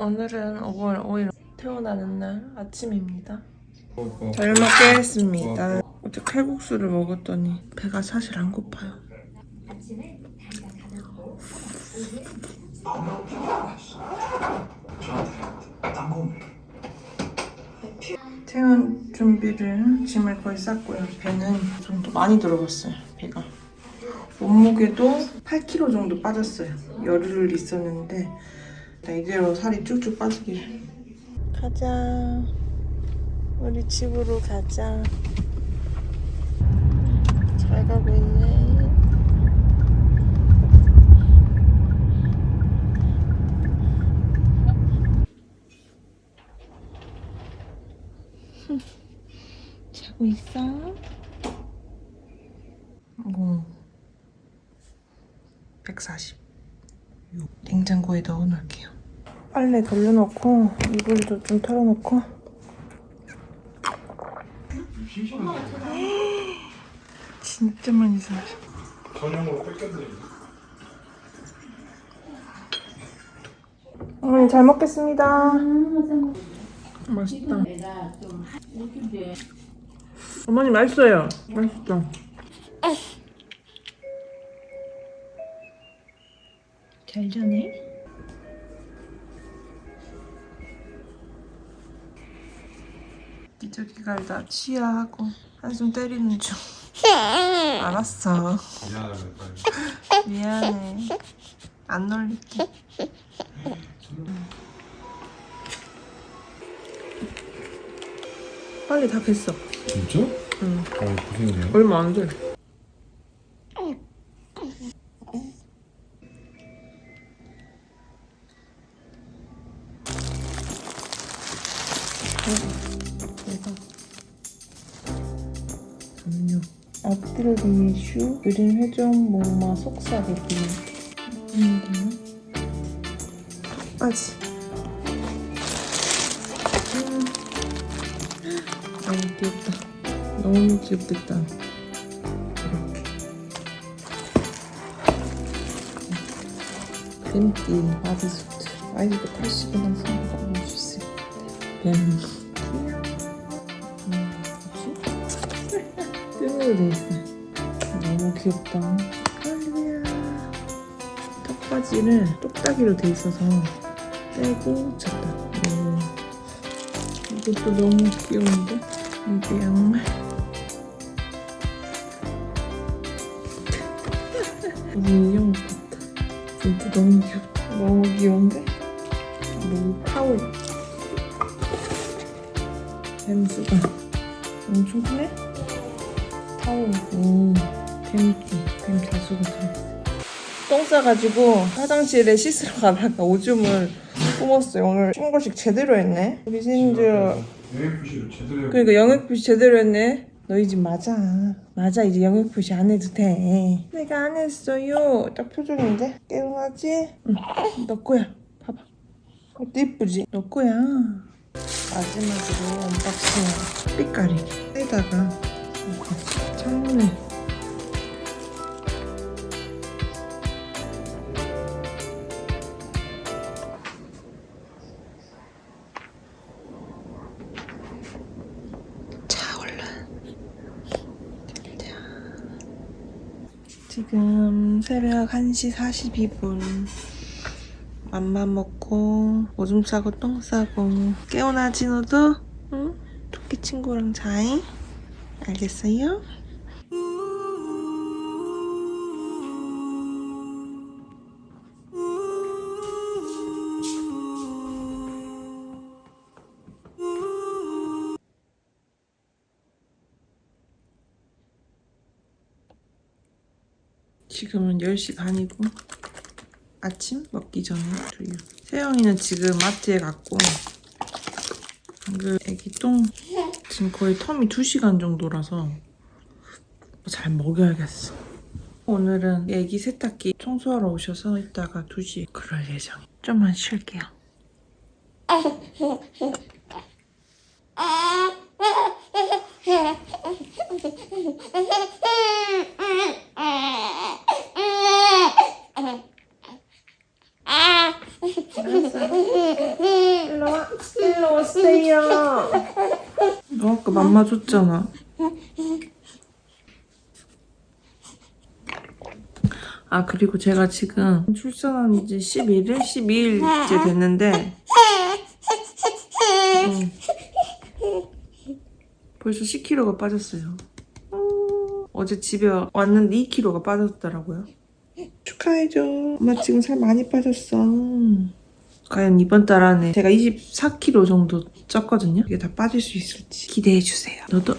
오늘은 5월 5일 태어나는 날 아침입니다. 잘 먹겠습니다. 어제 칼국수를 먹었더니 배가 사실 안 고파요. 퇴원 준비를 짐을 거의 쌌고요. 배는 좀 더 많이 들어갔어요. 배가 몸무게도 8kg 정도 빠졌어요. 열흘 있었는데 일단 이대로 살이 쭉쭉 빠지길. 가자. 우리 집으로 가자. 잘 가고 있네. 자고 있어? 오. 140. 냉장고에 넣어놓을게요. 빨래 돌려놓고 이불도 좀 털어놓고. 진짜 많이 사셔. 전용으로 뺏겨드립니다. 어머니 잘 먹겠습니다. 맛있다. 어머니 맛있어요. 맛있다. 잘 자네. 기저귀가 다 치아하고 한숨 때리는 중. 알았어. 미안해. 안 놀릴게. 빨리 다 뱄어. 진짜? 응. 어, 일이야? 얼마 안 돼. 대 앞뒤를 위해 슈, 그린 회전, 목마, 속삭이기. 음, 빠지. 음. 너무 귀엽다. 너무 귀엽겠다. 이렇게. 뱀띠 바디수트. 사이즈도 80은 한 손으로 넣을 수 있을 것 같아. 뱀. 음, 뭐지? 뜸으로 돼 있어. 귀엽다. 할리야. 턱바지를 똑딱이로 돼 있어서 쳤다. 오. 이것도 너무 귀여운데? 이게 양말. 우리 인형 같다. 진짜 너무 귀엽다. 너무 귀여운데? 너무 타올. 뱀수가 엄청 크네? 타올. 오, 뱀띠. 뱀 자수가 들어있어. 똥 싸가지고 화장실에 씻으러 가다가 오줌을 뿜었어요. 오늘 신고식 제대로 했네. 우리 신주 UFC를 제대로 해보 그러니까 영역 표시 제대로 했네. 너희 집 맞아. 맞아 이제 영역 표시 안 해도 돼. 내가 안 했어요. 딱 표정인데 깨우하지? 응. 너 거야. 봐봐. 어때 이쁘지? 너 거야. 마지막으로 언박싱 삐까리기. 에다가 이렇게 창문을 새벽 1시 42분 맘만 먹고 오줌 싸고 똥 싸고 깨어나지 너도? 응? 토끼 친구랑 자잉? 알겠어요? 지금은 10시 반이고 아침 먹기 전에 두유 세영이는 지금 마트에 갔고 방금 애기 똥 지금 거의 텀이 2시간 정도라서 잘 먹여야겠어. 오늘은 애기 세탁기 청소하러 오셔서 이따가 2시에 그럴 예정 좀만 쉴게요 너 아까 맘마 줬잖아. 아 그리고 제가 지금 출산한 지 11일? 12일째 됐는데 음. 벌써 10kg가 빠졌어요. 어, 어제 집에 왔는데 2kg가 빠졌더라고요. 축하해줘. 엄마 지금 살 많이 빠졌어. 과연 이번 달 안에 제가 24kg 정도 쪘거든요. 이게 다 빠질 수 있을지 기대해주세요. 너도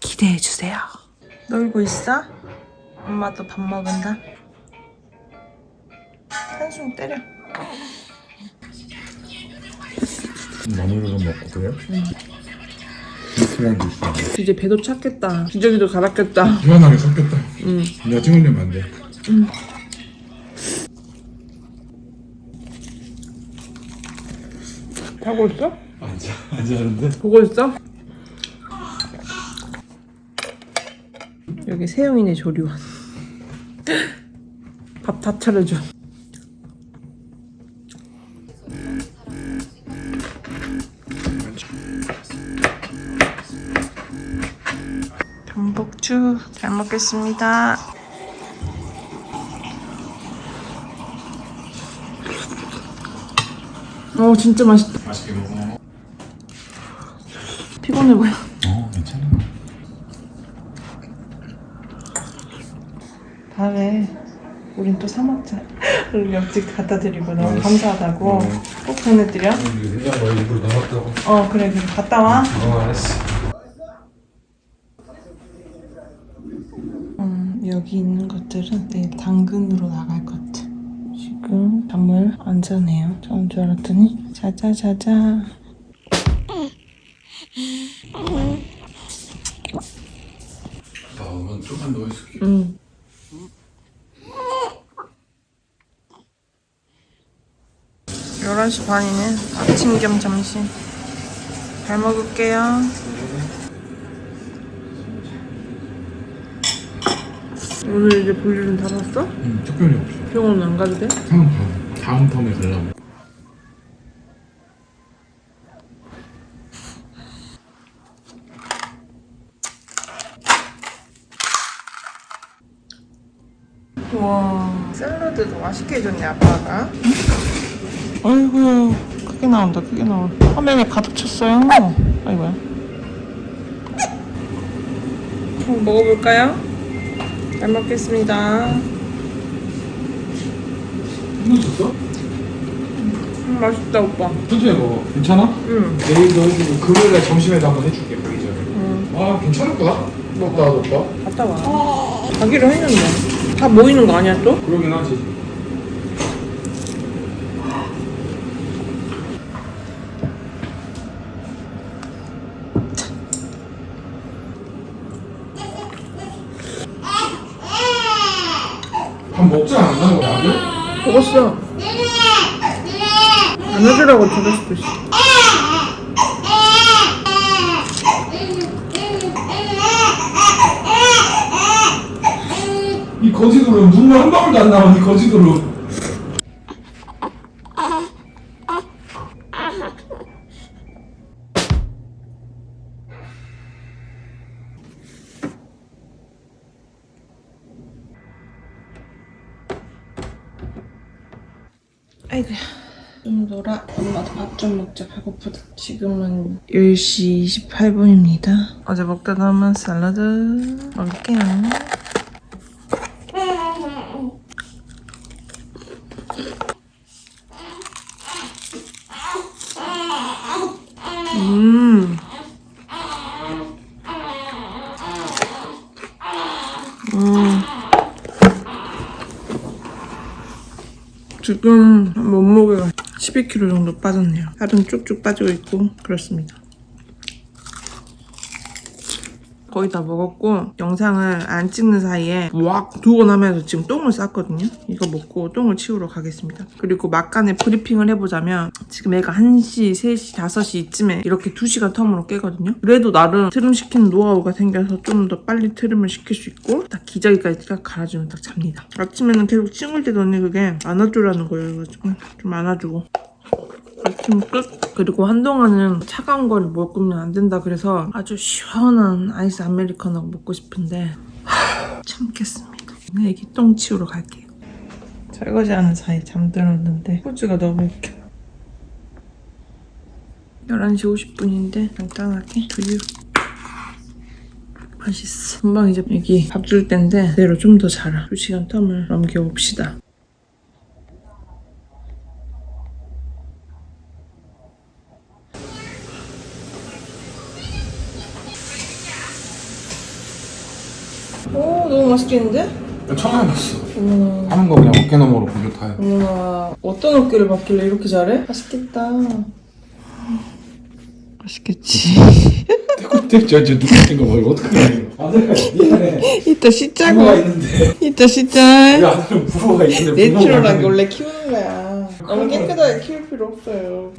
기대해주세요. 놀고 있어? 엄마도 밥 먹은다. 한숨 때려. 마늘을 먹고 그래요? 이스라엘도 있어. 이제 배도 찼겠다. 기저귀도 갈았겠다. 희한하게 섞였다. 응. 내가 찍으려면 안 돼. 자고 있어? 앉아, 앉았는데? 보고 있어? 여기 세영이네 조리원. 밥 다 차려줘. 전복주 잘 먹겠습니다. 오 진짜 맛있다. 맛있게 먹어. 피곤해 보여. 어, 괜찮아. 다음에 우린 또 사 먹자. 우리 옆집 갖다 드리고 너무 알았어. 감사하다고 음. 꼭 보내드려. 일부러 넣어놨다고. 어 그래 그래 갔다 와. 어, 알았어. 음 여기 있는 것들은 내일 당근으로 나갈 것 같아. 지금 잠을 안 자네요. 자는 줄 알았더니 자자 자자. 나 오면 조금 더 있을게. 응. 열한 시 반이네. 아침 겸 점심. 잘 먹을게요. 오늘 이제 볼일은 다 봤어? 응, 특별히 없어. 병원 안 가도 돼? 다음 텀, 다음 텀에 가려고. 와 샐러드도 맛있게 해줬네 아빠가 아이고 크게 나온다 크게 나와 화면에 가득 찼어요 아이고야 한번 먹어볼까요? 잘 먹겠습니다 힘들었어? 음, 맛있다 오빠 천천히 먹어. 괜찮아? 응 내일도 해주고 금요일날 점심에도 한번 해줄게 가기 전에. 응. 아 괜찮을 거야. 갔다 와도 오빠. 갔다 와 가기로 했는데 다 모이는 거 아니야 또? 그러긴 하지. 먹지 않았나 우리 아들? 먹었어 안 해주라고 저럴 수도 있어 이 거지도로 눈물 한 방울도 안 나와 이 거지도로. 먹자 배고프다 지금은 10시 28분입니다 어제 먹다 남은 샐러드 먹을게요 음. 음. 지금 몸무게가 12kg 정도 빠졌네요. 살은 쭉쭉 빠지고 있고 그렇습니다. 거의 다 먹었고 영상을 안 찍는 사이에 왁 두고 나면서 지금 똥을 쌌거든요. 이거 먹고 똥을 치우러 가겠습니다. 그리고 막간에 브리핑을 해보자면 지금 애가 1시, 3시, 5시 이쯤에 이렇게 2시간 텀으로 깨거든요. 그래도 나름 트름 시키는 노하우가 생겨서 좀 더 빨리 트림을 시킬 수 있고 딱 기저귀까지 딱 갈아주면 딱 잡니다. 아침에는 계속 찡얼대더니 그게 안아주라는 거예요. 그래가지고 좀 안아주고 아침 끝. 그리고 한동안은 차가운 거를 먹으면 안 된다 그래서 아주 시원한 아이스 아메리카노 먹고 싶은데 하, 참겠습니다. 애기 똥 치우러 갈게요. 설거지하는 사이 잠들었는데 포즈가 너무 웃겨. 11시 50분인데 간단하게 두유 맛있어. 금방 이제 애기 밥 줄 텐데 내로 좀 더 자라. 2시간 텀을 넘겨봅시다. 오 너무 맛있겠는데? 처음 해봤어. 어머나 하는 거 그냥 어깨 너머로 공격 다 해. 어머나 어떤 어깨를 받길래 이렇게 잘해? 맛있겠다 맛있겠지 그때 저저 누구 거 어떻게 해? 아들 미안해. 이따 부모가 씻자고 있는데. 이따 우리 씻자 아들은 부모가 있는데. 내추럴하게 원래 키우는 거야 너무 깨끗하게 키울 필요 없어요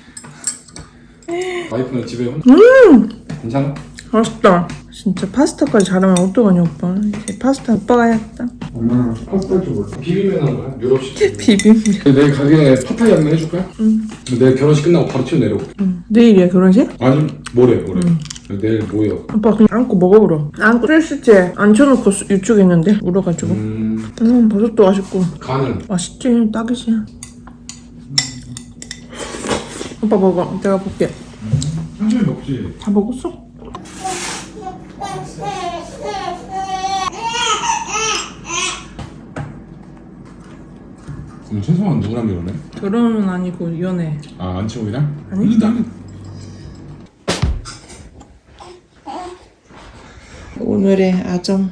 와이프는 집에 혼자. 음 괜찮아? 맛있다 진짜 파스타까지 잘하면 어떡하냐 오빠 이제 파스타 오빠가 해야겠다 엄마는 파스타 줄 몰라. 비빔면 하는 거야? 유럽식. 비빔면 내일 가기 전에 파타이 한번 해줄 거야? 응. 내일 결혼식 끝나고 바로 튀어 내려올게. 응. 내일이야 결혼식? 아니 모레 모레. 내일 모여. 오빠 그냥 안고 먹어 그럼 안고 뜰수째 앉혀놓고 수- 유축 있는데 울어가지고 음 음 버섯도 맛있고 간은 맛있지 딱이지 오빠 먹어 내가 볼게 천천히 먹지. 다 먹었어? 그럼 최소한 누구랑 결혼해? 결혼은 아니고 연애 아 안치홍이랑? 아니. 나는 오늘의 아점